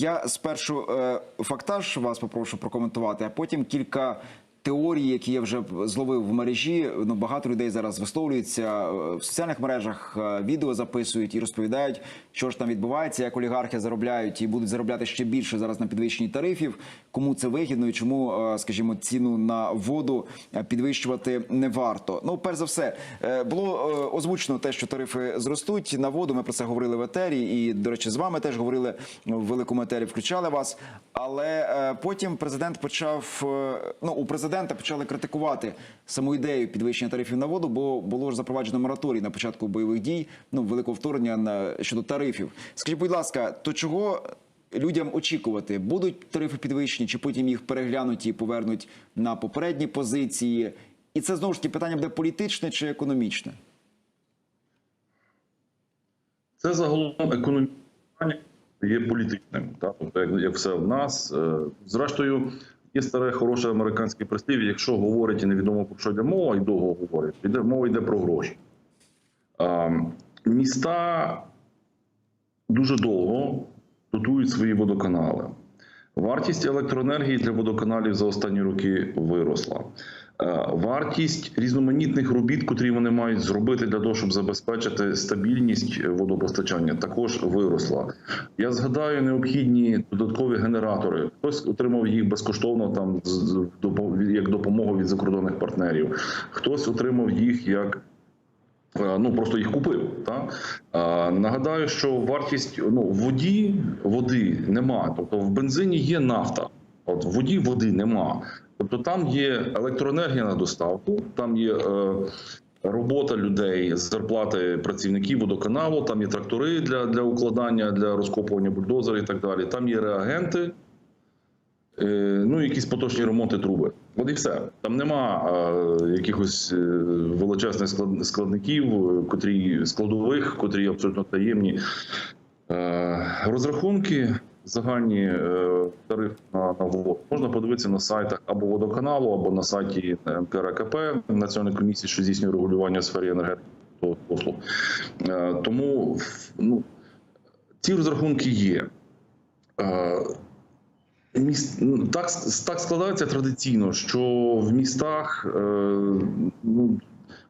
Я спершу е, фактаж вас попрошу прокоментувати, а потім кілька теорій, які я вже зловив в мережі. Ну багато людей зараз висловлюються е, в соціальних мережах, е, відео записують і розповідають, що ж там відбувається, як олігархи заробляють і будуть заробляти ще більше зараз на підвищенні тарифів. Кому це вигідно і чому, е, скажімо, ціну на воду підвищувати не варто. Ну, перш за все, було озвучено те, що тарифи зростуть на воду. Ми про це говорили в етері, і до речі, з вами теж говорили в великому етері, включали вас. Але потім президент почав ну у президента почали критикувати саму ідею підвищення тарифів на воду, бо було ж запроваджено мораторій на початку бойових дій, ну великого вторгнення на щодо тарифів. Скажіть, будь ласка, то чого? Людям очікувати, будуть тарифи підвищені, чи потім їх переглянуть і повернуть на попередні позиції, і це знову ж таки питання буде політичне чи економічне? Це загалом економічне питання є політичним. Тобто, як, як все в нас. Е, Зрештою, є старе хороше американське прислів'я, якщо говорить і невідомо про що йде мова, і довго говорить, йде, мова йде про гроші. А, міста дуже довго дотують свої водоканали. Вартість електроенергії для водоканалів за останні роки виросла. Е, Вартість різноманітних робіт, котрі вони мають зробити для того, щоб забезпечити стабільність водопостачання, також виросла. Я згадаю необхідні додаткові генератори. Хтось отримав їх безкоштовно там як допомогу від закордонних партнерів, хтось отримав їх як Е, Ну просто їх купив. Так? Е, Нагадаю, що вартість ну воді води нема. Тобто в бензині є нафта. От воді води нема. Тобто там є електроенергія на доставку, там є е, робота людей, зарплати працівників водоканалу, там є трактори для, для укладання, для розкопування бульдозери і так далі. Там є реагенти. Е, Ну, якісь поточні ремонти труби. От і все. Там нема е, якихось е, величезних склад- складників, котрі складових, котрі абсолютно таємні. Е, розрахунки загальні е, тариф на, на воду можна подивитися на сайтах або водоканалу, або на сайті НКРКП Національної комісії, що здійснює регулювання в сфері енергетики послуг. Е, тому ну, ці розрахунки є. Е, ну, Так, так складається традиційно, що в містах е, ну,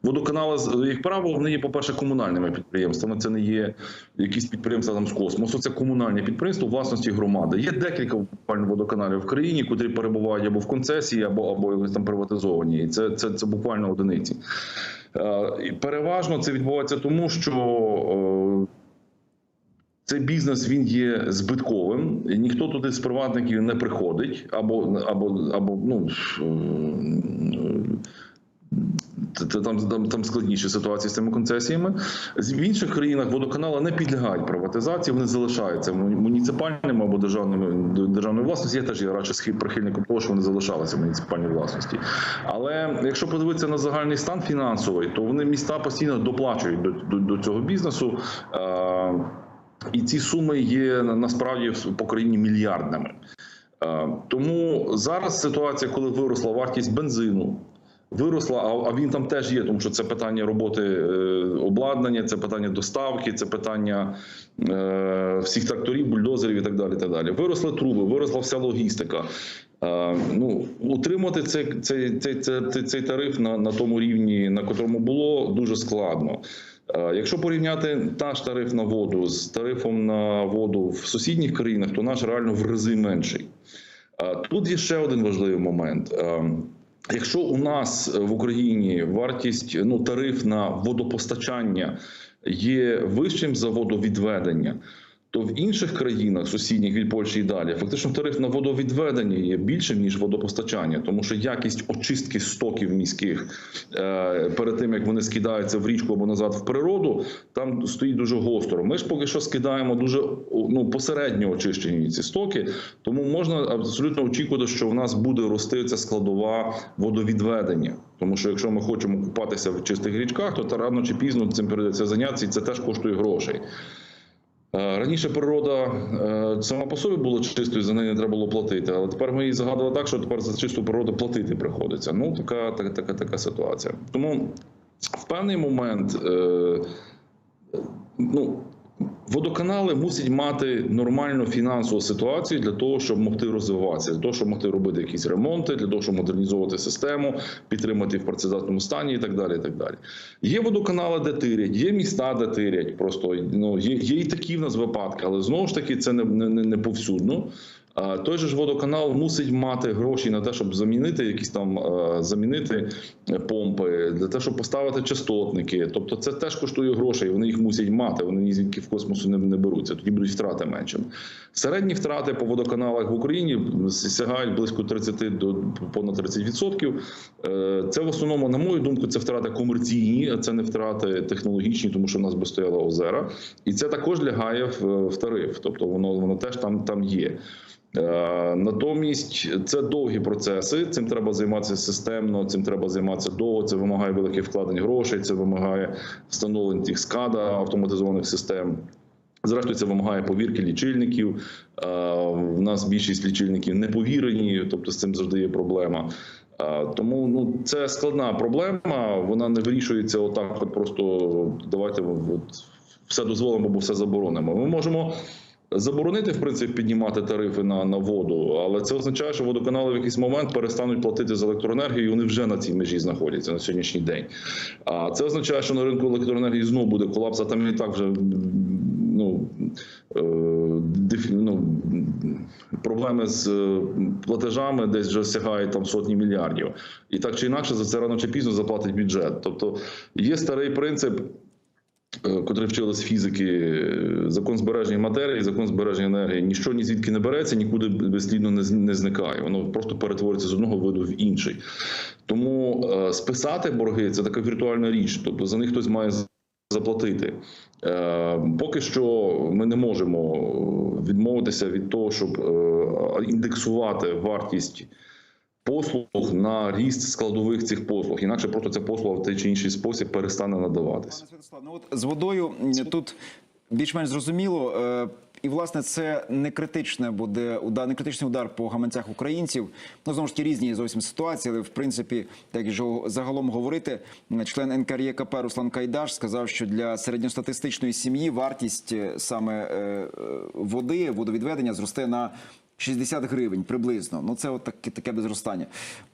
водоканали, як правило, вони є, по-перше, комунальними підприємствами. Це не є якісь підприємства там з космосу, це комунальні підприємства власності громади. Є декілька буквально водоканалів в країні, котрі перебувають або в концесії, або, або там приватизовані. І це, це, це буквально одиниці. Е, і переважно це відбувається тому, що. е, цей бізнес він є збитковим. і Ніхто туди з приватників не приходить, або або або ну е, там, там, там складніші ситуації з цими концесіями. В інших країнах водоканали не підлягають приватизації, вони залишаються муніципальними або державними державною власністю. Я теж є радше схід прихильником того, що вони залишалися в муніципальній власності. Але якщо подивитися на загальний стан фінансовий, то вони міста постійно доплачують до, до, до цього бізнесу. Е, і ці суми є насправді по країні мільярдними. Тому зараз ситуація, коли виросла вартість бензину, виросла, а- а він там теж є, тому що це питання роботи е, обладнання, це питання доставки, це питання е, всіх тракторів, бульдозерів і так далі. Так далі. Виросли труби, виросла вся логістика. Е, Ну, утримати цей, цей, цей, цей, цей тариф на, на тому рівні, на котрому було, дуже складно. Якщо порівняти наш тариф на воду з тарифом на воду в сусідніх країнах, то наш реально в рази менший. Тут є ще один важливий момент. Е, Якщо у нас в Україні вартість ну тариф на водопостачання є вищим за водовідведення, то в інших країнах, сусідніх від Польщі і далі, фактично тариф на водовідведення є більшим ніж водопостачання, тому що якість очистки стоків міських е, перед тим як вони скидаються в річку або назад в природу, там стоїть дуже гостро. Ми ж поки що скидаємо дуже ну посередньо очищені ці стоки, тому можна абсолютно очікувати, що в нас буде рости ця складова водовідведення. Тому що якщо ми хочемо купатися в чистих річках, то та рано чи пізно цим прийдеться зайнятися, і це теж коштує грошей. Е, Раніше природа е, сама по собі була чистою, за неї не треба було платити. Але тепер ми її загадували так, що тепер за чисту природу платити приходиться. Ну така, така, така, така ситуація. Тому в певний момент, е, ну Водоканали мусять мати нормальну фінансову ситуацію для того, щоб могти розвиватися, для того, щоб могти робити якісь ремонти, для того, щоб модернізовувати систему, підтримати в працездатному стані і так далі. І так далі. Є водоканали, де тирять, є міста, де тирять. Просто ну є, є і такі в нас випадки, але знову ж таки це не, не, не повсюдно. Той же ж водоканал мусить мати гроші на те, щоб замінити якісь там е, замінити е, помпи, для того, щоб поставити частотники. Тобто, це теж коштує грошей. Вони їх мусять мати. Вони ні звідки в космосу не, не беруться. Тоді будуть втрати меншими. Середні втрати по водоканалах в Україні сягають близько 30 до понад 30%. Е, Це в основному, на мою думку, це втрати комерційні, а це не втрати технологічні, тому що в нас би стояла озера, і це також лягає в, в тариф. Тобто воно воно теж там, там є. Е, Натомість це довгі процеси. Цим треба займатися системно, цим треба займатися довго. Це вимагає великих вкладень грошей, це вимагає встановлень тих скада автоматизованих систем. Зрештою, це вимагає повірки лічильників. Е, В нас більшість лічильників не повірені, тобто з цим завжди є проблема. Е, Тому ну це складна проблема. Вона не вирішується отак. От просто давайте от, все дозволимо, бо все заборонимо. Ми можемо заборонити в принципі піднімати тарифи на, на воду, але це означає, що водоканали в якийсь момент перестануть платити за електроенергію. і Вони вже на цій межі знаходяться на сьогоднішній день. А це означає, що на ринку електроенергії знову буде колапс, а там і так вже ну, е, ну, проблеми з е, платежами десь вже сягають там сотні мільярдів. І так чи інакше за це рано чи пізно заплатить бюджет. Тобто є старий принцип. Е, Котрий вчили з фізики, е, закон збереження матерії, закон збереження енергії. Ніщо ні звідки не береться, нікуди безслідно не зникає. Воно просто перетворюється з одного виду в інший. Тому е, списати борги це така віртуальна річ. Тобто за них хтось має заплатити. Поки що ми не можемо відмовитися від того, щоб індексувати вартість послуг на ріст складових цих послуг. Інакше просто ця послуга в той чи інший спосіб перестане надаватися. Ну от з водою тут більш-менш зрозуміло. е, І власне це не критичне буде удар, не критичний удар по гаманцях українців. Ну знову ж таки різні зовсім ситуації, але в принципі, так і загалом говорити, член НКРЄКП Руслан Кайдаш сказав, що для середньостатистичної сім'ї вартість е, саме е, води, водовідведення зросте на 60 гривень приблизно. Ну це от таке, таке безростання.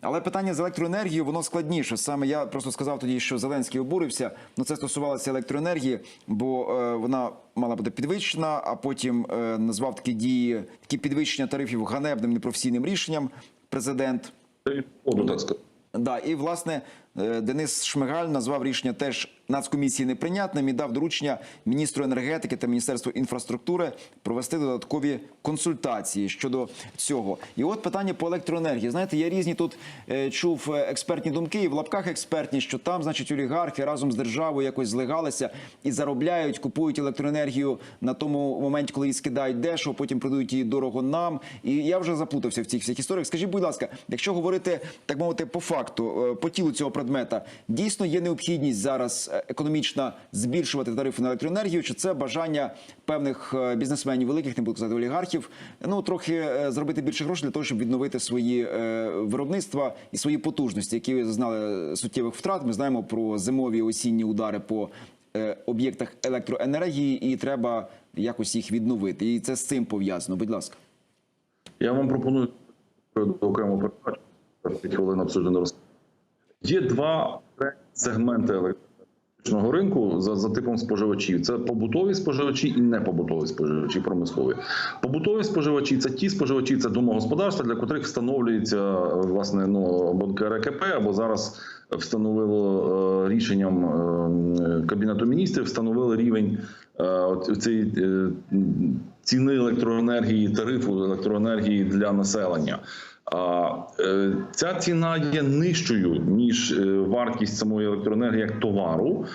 Але питання з електроенергією воно складніше. Саме я просто сказав тоді, що Зеленський обурився. Ну це стосувалося електроенергії, бо е, вона мала бути підвищена, а потім е, назвав такі дії, такі підвищення тарифів ганебним непрофесійним рішенням. Президент. Так сказати. Да, і власне е, Денис Шмигаль назвав рішення теж нацкомісії неприйнятним і дав доручення міністру енергетики та міністерству інфраструктури провести додаткові консультації щодо цього. І от питання по електроенергії. Знаєте, я різні тут е, чув е, експертні думки, і в лапках експертні, що там, значить, олігархи разом з державою якось злегалися і заробляють, купують електроенергію на тому моменті, коли її скидають дешево, потім продають її дорого нам. І я вже заплутався в цих всіх історіях. Скажіть, будь ласка, якщо говорити так мовити по факту, е, по тілу цього предмета, дійсно є необхідність зараз економічна збільшувати тарифи на електроенергію, чи це бажання певних е, бізнесменів, великих не буду казати олігархів, ну трохи е, зробити більше грошей для того, щоб відновити свої е, виробництва і свої потужності, які зазнали суттєвих втрат. Ми знаємо про зимові осінні удари по об'єктах електроенергії, і треба якось їх відновити. І це з цим пов'язано. Будь ласка. Я вам пропоную окрему передачу. 5 хвилин роз... Є два сегменти електричного ринку за, за типом споживачів: це побутові споживачі і непобутові споживачі промислові. Побутові споживачі це ті споживачі, це домогосподарства, для котрих встановлюється е, власне ну або КРКП, або зараз встановило е, рішенням е, кабінету міністрів, встановили рівень цієї ціни електроенергії, тарифу електроенергії для населення. Е, ця ціна є нижчою ніж е, вартість самої електроенергії як товару.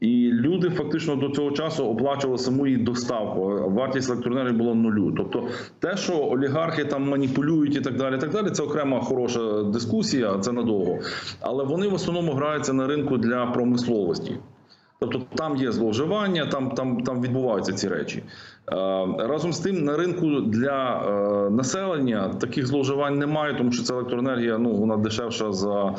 І люди фактично до цього часу оплачували саму її доставку. Вартість електроенергії була нулю. Тобто, те, що олігархи там маніпулюють і так далі, і так далі, це окрема хороша дискусія, це надовго. Але вони в основному граються на ринку для промисловості. Тобто там є зловживання, там, там, там відбуваються ці речі. Е, Разом з тим, на ринку для е, населення таких зловживань немає, тому що ця електроенергія ну, вона дешевша за е,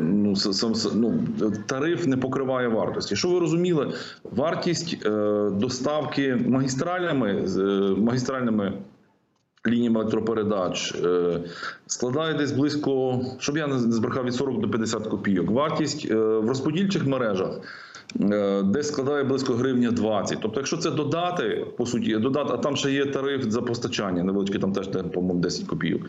ну, сам- ну, тариф не покриває вартості. Що ви розуміли, вартість доставки магістральними, е, магістральними лініями електропередач складає десь близько, щоб я не збрехав від 40 до 50 копійок. Вартість в розподільчих мережах десь складає близько гривня 20. Тобто, якщо це додати, по суті, додати, а там ще є тариф за постачання, невеличкий, там теж, по-моєму, 10 копійок.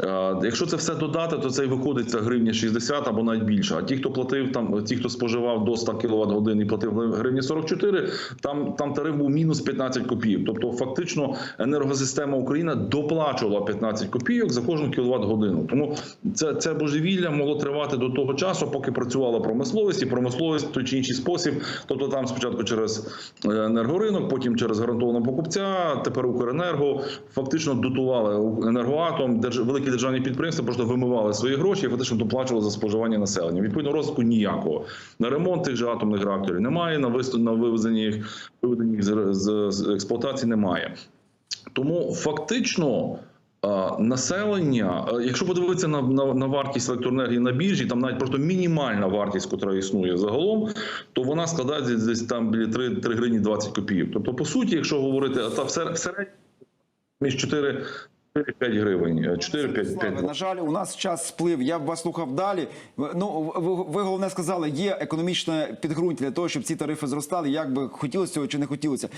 Е, Якщо це все додати, то це й виходить ця гривня 60 або навіть більше. А ті, хто платив там, ті, хто споживав до 100 кВт годин і платив гривні 44, там, там тариф був мінус 15 копійок. Тобто, фактично, енергосистема України доплачувала 15 копійок за кожну кіловат годину. Тому це, це божевілля могло тривати до того часу, поки працювала промисловість, і промисловість той чи інший спосіб. Тобто там спочатку через е, енергоринок, потім через гарантованого покупця, тепер Укренерго фактично дотували енергоатом, великі державні підприємства просто вимивали свої гроші і фактично доплачували за споживання населення. Відповідно, розвитку ніякого на ремонт тих же атомних реакторів немає. На виступ на вивезення їх виведення їх з експлуатації немає. Тому фактично. А, Населення, якщо подивитися на, на, на вартість електроенергії на біржі, там навіть просто мінімальна вартість, яка існує загалом, то вона складає десь, там біля 3, 3 гривні 20 копійок. Тобто, по суті, якщо говорити, а та в сер- в середньому між 4 5 гривень, 4-5 Славе, на жаль, у нас час сплив. Я б вас слухав далі. Ну ви, ви головне сказали, є економічне підґрунтя для того, щоб ці тарифи зростали. Як би хотілося цього чи не хотілося.